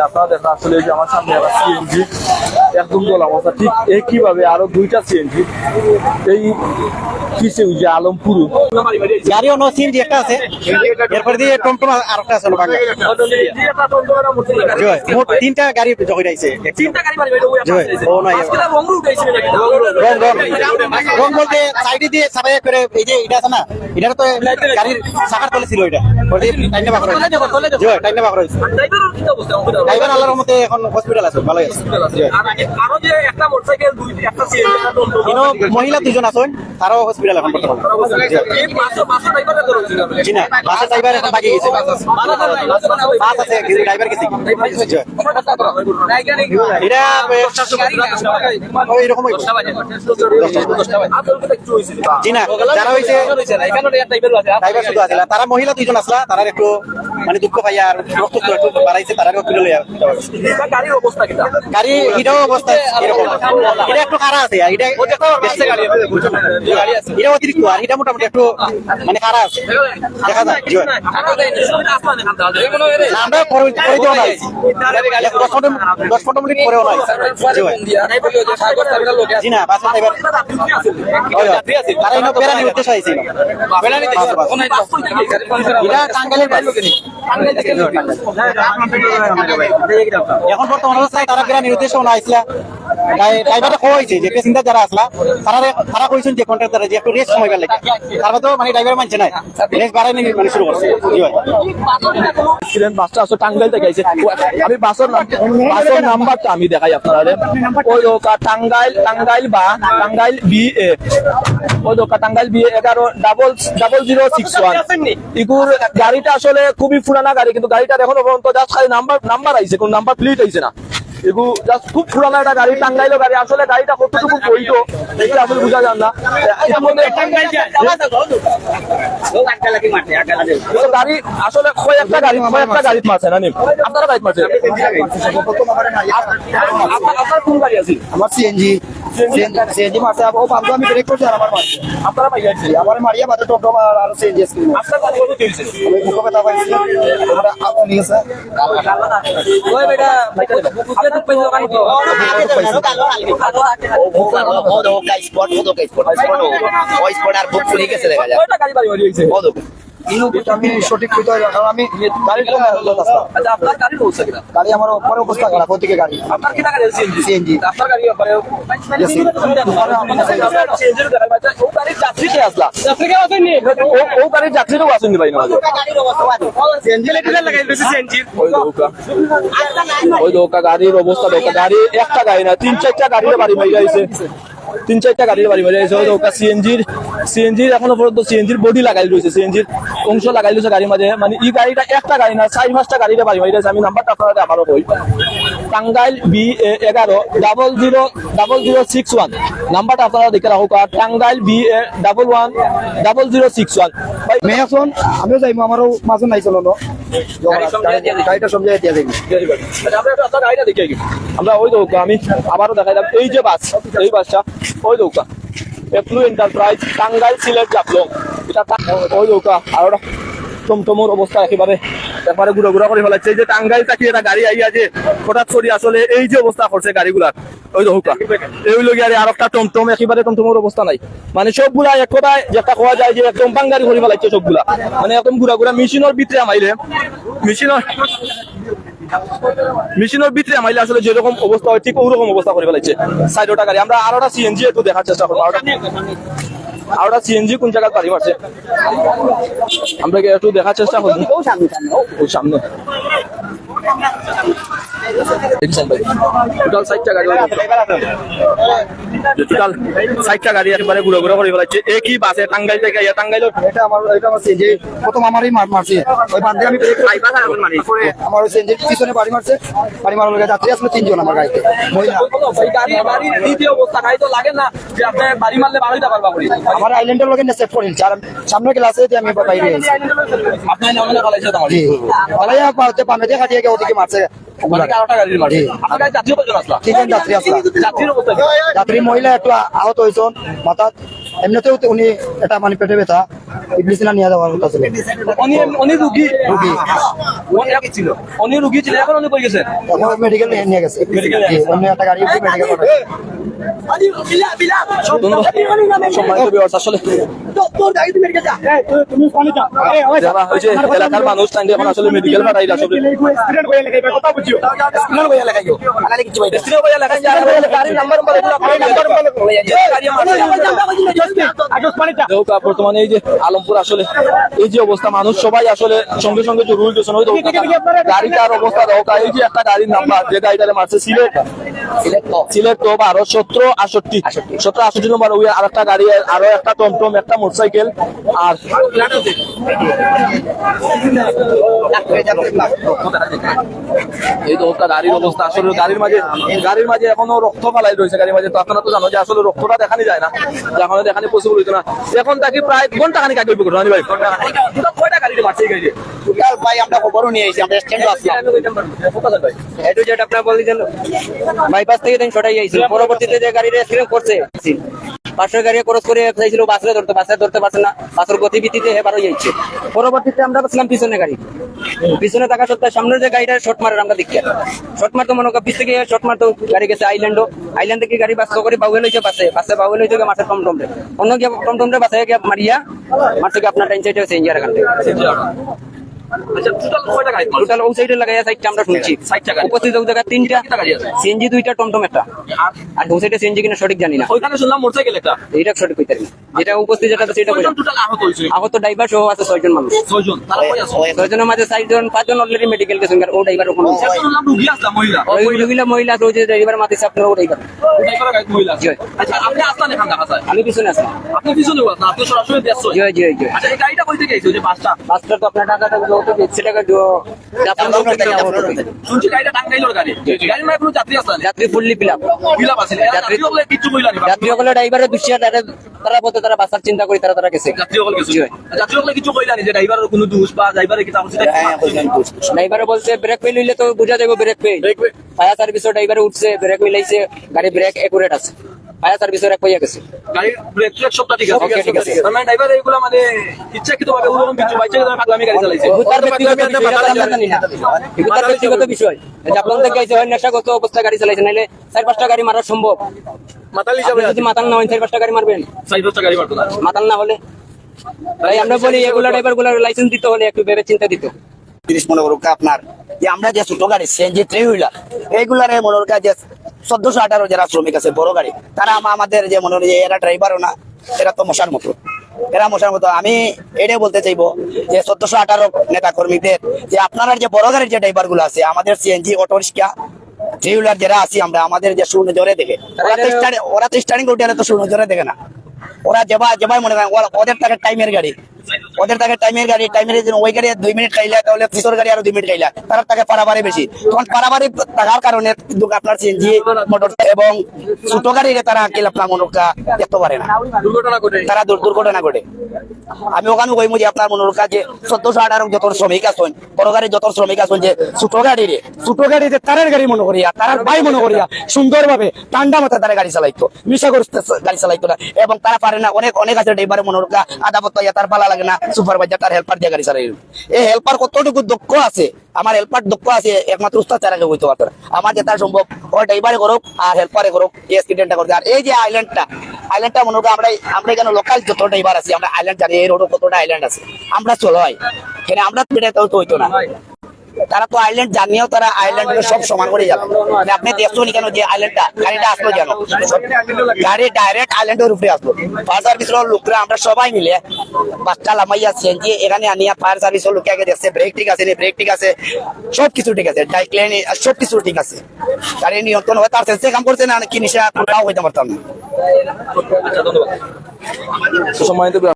আপনারা দেখেন আসলে যে আমার সামনে একটা সিএনজি একদম গোলা অবস্থা। ঠিক একইভাবে আরও দুইটা সিএনজি এই কিসে ওই যে আলমপুর গাড়ি অন্য সিএনজি একটা আছে। এরপর দিয়ে টমটম আর একটা আছে বাংলা। মোট তিনটা গাড়ি জয় রাইছে জয় ও নাই। রং রং। রং বলতে সাইডে দিয়ে সাবাই করে এই যে এটা আছে না এটা তো গাড়ির চাকার তলে ছিল এটা। টাইনে বাকর জয় টাইনে বাকর হয়েছে ড্রাইভার আল্লাহর রহমতে এখন হসপিটাল আছে ভালো আছে। আরও যে একটা মোটরসাইকেল দুই একটা সিএনজি মহিলা দুজন আছেন তারাও হসপিটাল এখন বর্তমানে। জি না ড্রাইভার এখন বাকি গেছে। বাস আছে কিন্তু ড্রাইভার গেছে এটা ওই রকম জি না যারা হয়েছে ড্রাইভার শুধু আছে। তারা মহিলা দুজন আসলা তারা একটু মানে দুঃখ পাইয়া আর রক্ত একটু বাড়াইছে তারা হসপিটাল লইয়া গাড়ির অবস্থা গাড়ি এটাও অবস্থা এরকম। এটা একটু খারাপ আছে এটা এটা অতিরিক্ত আর এটা মোটামুটি একটু মানে খারাপ আছে। দেখা যায়। না, আমরা পরে দেওয়া নাই। দশ মিনিট নাই। জি না ওই। তারা এনে বেড়ানি উদ্দেশ্য এটা টাঙ্গাইলের বাস। এখন বর্তমান অবস্থায় তারা আইসলা ড্রাইভারটা খোয়া হয়েছে যে প্যাসেঞ্জার যারা আসলা তারা তারা কইছেন যে কন্ট্রাক্টর যে একটু রেস্ট সময় তো মানে ড্রাইভার মানছে না। রেস্ট বাড়াই নাকি মানে শুরু করছে। জি ভাই। বাসটা আসলে টাঙ্গাইল থেকে আইছে। আমি বাসের নাম- বাসের নাম্বারটা আমি দেখাই আপনারা ওই ওকা টাঙ্গাইল টাঙ্গাইল বা টাঙ্গাইল বি এ ওই ওকা টাঙ্গাইল বি এগারো double double zero six one ইগুর গাড়িটা আসলে খুবই পুরানা গাড়ি কিন্তু গাড়িটা এখনও পর্যন্ত জাস্ট খালি নাম্বার নাম্বার আইছে কোন নাম্বার প্লেট আইছে না। এগু জাস্ট খুব পুরানা একটা গাড়ি টাঙ্গাইলো গাড়ি আসলে গাড়িটা কতটুকু আসলে বোঝা যান না। মধ্যে তো গাড়ি আসলে কয়েকটা গাড়ি কয়েকটা মারছে না মারছে আপনার কোন গাড়ি আছে? আমার সিএনজি সিএনজি মারছে ও পাবো আমি ব্রেক করছি আর আমার মারছে আপনারা যাচ্ছে আমার মারিয়া বাদে টপ আর আর সিএনজি স্ক্রিন আপনার গাড়ি কত দিয়েছে আমি বুকে পাইছি আমরা নিয়েছে ওই বেটা তো গাড়ি বাড়ি বাড়ি হইছে আমি সঠিক কইতে কারণ আমি গাড়ি কম আচ্ছা আপনার গাড়ি বলছে কিনা গাড়ি আমার পরে অবস্থা খারাপ ওদিকে গাড়ি। আপনার কিনা গাড়ি আছে সিএনজি আপনার গাড়ি ব্যাপারে গাড়ির অবস্থা গাড়ি একটা গাড়ি না তিন চারটা গাড়ির বাড়ি মারি যাইছে তিন চারটা গাড়ির বাড়ি বাড়ি ওই দৌকা সিএনজির সিএনজির এখনও পর্যন্ত সিএনজির বডি লাগাই রয়েছে সিএনজির অংশ লাগাই রয়েছে গাড়ির মাঝে। মানে এই গাড়িটা একটা গাড়ি না, চার পাঁচটা গাড়িটা বাড়ি বাড়ি আমি নাম্বারটা আপনারা আবারও বই টাঙ্গাইল বি এ এগারো double zero double zero six one নাম্বারটা আপনারা দেখে রাখুক আর Tangail B A double one double zero six one ভাই মেয়ে আমিও যাইবো আমারও মাঝে নাই চলো গাড়িটা দিয়ে আচ্ছা, আমরা দেখে ওই দৌকা আমি আবারও দেখাইলাম এই যে বাস এই বাসটা ওই দৌকা এপ্লু এন্টারপ্রাইজ টাঙ্গাইল সিলেট জাপলং এটা ওই দৌকা আর টমটমর অবস্থা একেবারে একবারে গুঁড়ো গুঁড়ো করে ফেলাচ্ছে। এই যে টাঙ্গাইল থাকি একটা গাড়ি আইয়া যে হঠাৎ করে আসলে এই যে অবস্থা করছে গাড়িগুলার, ওই দৌকা এই লোক আর আর একটা টমটম, একেবারে টমটমের অবস্থা নাই। মানে সবগুলা এক কথায় যেটা কোয়া যায় যে একদম বাঙ্গারি করে ফেলাচ্ছে সবগুলা। মানে একদম গুড়া গুড়া মেশিনের ভিতরে আমাইলে মেশিনের মেশিনের ভিতরে আমাইলে আসলে যেরকম অবস্থা হয় ঠিক ওরকম অবস্থা করে ফেলাইছে সাইডটা গাড়ি, আমরা আরোটা সিএনজি একটু দেখার চেষ্টা করব, আরোটা। আরোটা সিএনজি কোন জায়গায় পারি পারছে আমরা একটু দেখার চেষ্টা করব? সামনে। টোটাল সাইডটা গাড়ি টোটাল সাইডটা গাড়ি একেবারে ঘুরে ঘুরে করে ফেলাইছে একই বাসে? টাঙ্গাইল থেকে ইয়া টাঙ্গাইল? এটা আমার এটা আমার সিএনজি প্রথম আমারই মার মারছে। ওই বাদ দিয়ে আমি আমার ওই সিএনজি পিছনে বাড়ি মারছে। বাড়ি মারার লোকের যাত্রী আসলে তিনজন আমার গাড়িতে। মহিলা। এই গাড়ি গাড়ির দ্বিতীয় অবস্থা। গাড়ি তো লাগে না যে আপনি বাড়ি মারলে বাড়িটা পারবা করি। আমার আইল্যান্ডের লোকের সেট করে আর সামনে ক্লাসে আমি বাইরে আছি। আপনি নামে ফেলাইছে তোমার জি। পালাইয়া পাতে পামে দিয়ে কাটিয়ে গিয়ে ওদিকে মারছে তিনজন আসলা? যাত্রী মহিলা একটু আহত হয়েছেন মাথা এমনিতেও তো উনি এটা মানে পেটে ব্যথা ইবলিসিনা নিয়ে যাওয়ার কথা ছিল। উনি উনি রুগী। রুগী। ছিল উনি রুগী ছিল এখন উনি কই গেছে? এখন মেডিকেল নিয়ে গেছে জি, অন্য একটা গাড়ি মেডিকেল হয়েছে এলাকার মানুষ যে বর্তমানে এই যে আলমপুর আসলে এই যে অবস্থা মানুষ সবাই আসলে সঙ্গে সঙ্গে জরুরি পেছনে হয়তো গাড়িটার অবস্থা হোক এই যে একটা গাড়ির নাম্বার যে গাড়িটারে মারছে সিলেট। সিলেট বারো সতেরো আষট্টি সতেরো আষট্টি নম্বর ওই আর একটা গাড়ি আরও একটা টমটম একটা মোটরসাইকেল আর এই তো গাড়ির অবস্থা। আসলে গাড়ির মাঝে গাড়ির মাঝে এখনও রক্ত ফালাই রয়েছে গাড়ির মাঝে। তো আপনারা তো জানো যে আসলে রক্তটা দেখানি যায় না। যে এখনও দেখানি পসিবল হইতো না। এখন তাকে প্রায় ঘণ্টা খানিক আগে বিপদ ভাই? কয়টা টোটাল ভাই আমরা খবরও নিয়ে এসেছি আমরা স্ট্যান্ডে আসলাম এটু যেটা আপনার বাইপাস থেকে দিন ছটাই যাইছিল পরবর্তীতে যে গাড়ির অ্যাক্সিডেন্ট করছে। পাশের গাড়ি ক্রস করে চাইছিল, বাসে ধরতে বাসে ধরতে পারছে না। বাসের গতিবিধিতে হেবারও যাচ্ছে পরবর্তীতে আমরা বসলাম পিছনে গাড়ি। পিছনে থাকা সত্ত্বেও সামনের যে গাড়িটা শর্ট মারার আমরা দেখি শর্ট মারতো মনে করি পিছ থেকে শর্ট মারতো গাড়ি গেছে আইল্যান্ডও আইল্যান্ড থেকে গাড়ি বাস করে বাউল হয়েছে বাসে। বাসে বাউল হয়েছে মাসের টমটম। রে অন্য গিয়ে টমটম রে বাসে গিয়ে মারিয়া কি আপনার টাইম এখান থেকে। আচ্ছা টোটাল কয়টা গাড়ি? টোটাল ও সাইডে লাগাইয়া সাইডটা আমরা শুনছি। উপস্থিত ওই জায়গায় তিনটা আছে? সিএনজি দুইটা টমটম একটা। আর? ও সাইডে সিএনজি কিনা সঠিক জানি না। ওইখানে শুনলাম মোটরসাইকেল একটা। এইটা সঠিক কইতে পারি যেটা উপস্থিত যেটা সেটা টোটাল আহত হয়েছে? আহত ড্রাইভার সহ আছে ছয়জন মানুষ। ছয়জন। তারা কই আছে? ছয়জনের মাঝে চারজন পাঁচজন অলরেডি মেডিকেল গেছেন ও ড্রাইভার ওখানে আছে। শুনলাম রুগী আসলাম মহিলা? ওই মহিলা মহিলা আছে, ওই যে ড্রাইভার মাতিছে আপনার ও ড্রাইভার ড্রাইভার গাড়ি মহিলা আচ্ছা আপনি আসলেন এখান দেখা আমি পিছনে আছি। আপনি পিছনে আছেন আপনি সরাসরি দেখছ জি জি জি আচ্ছা এই গাড়িটা কই থেকে এসেছে যে বাসটা? বাসটা তো আপনার টাকাটা যত যাত্রী ফুললি পিলাপ ড্রাইভারের তারা বলতে তারা চিন্তা করি তারা তারা গেছে। ড্রাইভারে বলছে ব্রেক ফেল হইলে তো বুঝা যাবে ব্রেক ফেল ফায়ার সার্ভিসও ড্রাইভারে উঠছে ব্রেক মিলাইছে গাড়ি ব্রেক একুরেট আছে। ফায়ার সার্ভিসের এক পাইয়া গেছে। গাড়ির ব্রেক ট্রেক সবটা ঠিক আছে। ঠিক আছে। মানে ড্রাইভার এইগুলা মানে ইচ্ছাকৃত ওরকম কিছু বাইচে পাগলামি গাড়ি চালাইছে। তার ব্যক্তিগত বিষয়, আমরা জানি না। এগুলো তার ব্যক্তিগত বিষয়। জাপান থেকে আইছে হয় নেশাগত অবস্থায় গাড়ি চালাইছে নাইলে চার পাঁচটা গাড়ি মারা সম্ভব। মাতাল আপনি যদি মাতাল না হয় চার পাঁচটা গাড়ি মারবেন। সাইডটা গাড়ি মারতো না। মাতাল না হলে? তাই আমরা বলি এগুলা ড্রাইভারগুলার লাইসেন্স দিতে হলে একটু ভেবে চিন্তা দিত। তিরিশ মনে করুক আপনার যে আমরা যে ছোট গাড়ি সিএনজি থ্রি হুইলার এইগুলারে মনে করুক যে চোদ্দশো আঠারো যারা শ্রমিক আছে বড় গাড়ি তারা আমাদের যে মনে হয় এরা ড্রাইভারও না এরা তো মশার মতো। এরা মশার মতো। আমি এটাই বলতে চাইব যে চোদ্দশো আঠারো নেতা কর্মীদের যে আপনারা যে বড় গাড়ির যে ড্রাইভারগুলো আছে আমাদের CNG auto rickshaw three wheeler যারা আছি আমরা আমাদের যে শূন্য জোরে দেখে ওরা তো স্টার্টিং ওরা তো স্টার্টিং করতে তো শূন্য জোরে দেখে না। ওরা যেবা যেবাই মনে করেন ওদের টাকা টাইমের গাড়ি। ওদের টাকা টাইমের গাড়ি টাইমের ওই গাড়ি দুই মিনিট খাইলা তাহলে পিছর গাড়ি আরও দুই মিনিট খাইলা তার টাকা পারাবারে বেশি। তখন পারাবারে টাকার কারণে কিন্তু আপনার সিএনজি মোটর এবং ছোট গাড়িরে তারা কিল আপনার মনোরকা দেখতে পারে না। তারা দুর্ঘটনা ঘটে। আমি ওখানে কইমু যে আপনার মনোরকা যে চোদ্দশো আঠারো যত শ্রমিক আছেন বড় গাড়ি যত শ্রমিক আছেন যে ছোট গাড়ি রে ছোট গাড়ি যে তারার গাড়ি মনে করিয়া তারার ভাই মনে করিয়া সুন্দরভাবে ঠান্ডা মাথায় তারা গাড়ি চালাইতো। মিশা করতে গাড়ি চালাইতো না। এবং তারা পারে না, অনেক অনেক আছে ড্রাইভারে মনে রোকা আধা পত্তা তার ভালো লাগে না সুপারভাইজার তার হেল্পার দিয়ে গাড়ি চালাই এই হেল্পার কতটুকু দক্ষ আছে? আমার হেল্পার দক্ষ আছে, একমাত্র উস্তাদ চারাকে হইতে পারতো আমার যেটা সম্ভব, ও ড্রাইভারে করুক আর হেল্পারে করুক, এই অ্যাক্সিডেন্টটা করতে আর এই যে আইল্যান্ডটা আইল্যান্ডটা মনে করো আমরা আমরা এখানে লোকাল যত ড্রাইভার আছি, আমরা আইল্যান্ড জানি, এই রোডে কতটা আইল্যান্ড আছে। আমরা চলো হয় এখানে আমরা তো হইতো না। তারা তো আইল্যান্ড জানিয়েও তারা আইল্যান্ড সব সমান করে যাবে। মানে আপনি দেখছেন কেন যে আইল্যান্ডটা গাড়িটা আসলো যেন? গাড়ি ডাইরেক্ট আইল্যান্ডের উপরে আসলো। ফায়ার সার্ভিসের লোকরা, আমরা সবাই মিলে বাচ্চা লামাইয়া সিএনজি এখানে আনিয়া ফায়ার সার্ভিসের লোকে আগে দেখছে ব্রেক ঠিক আছে ব্রেক ঠিক আছে। সব কিছু ঠিক আছে ডাইক্লেন সব কিছু ঠিক আছে। গাড়ি নিয়ন্ত্রণ হয়, তার সেন্সে কাম করছে না কি নিশা কোনটাও হইতে পারতাম না।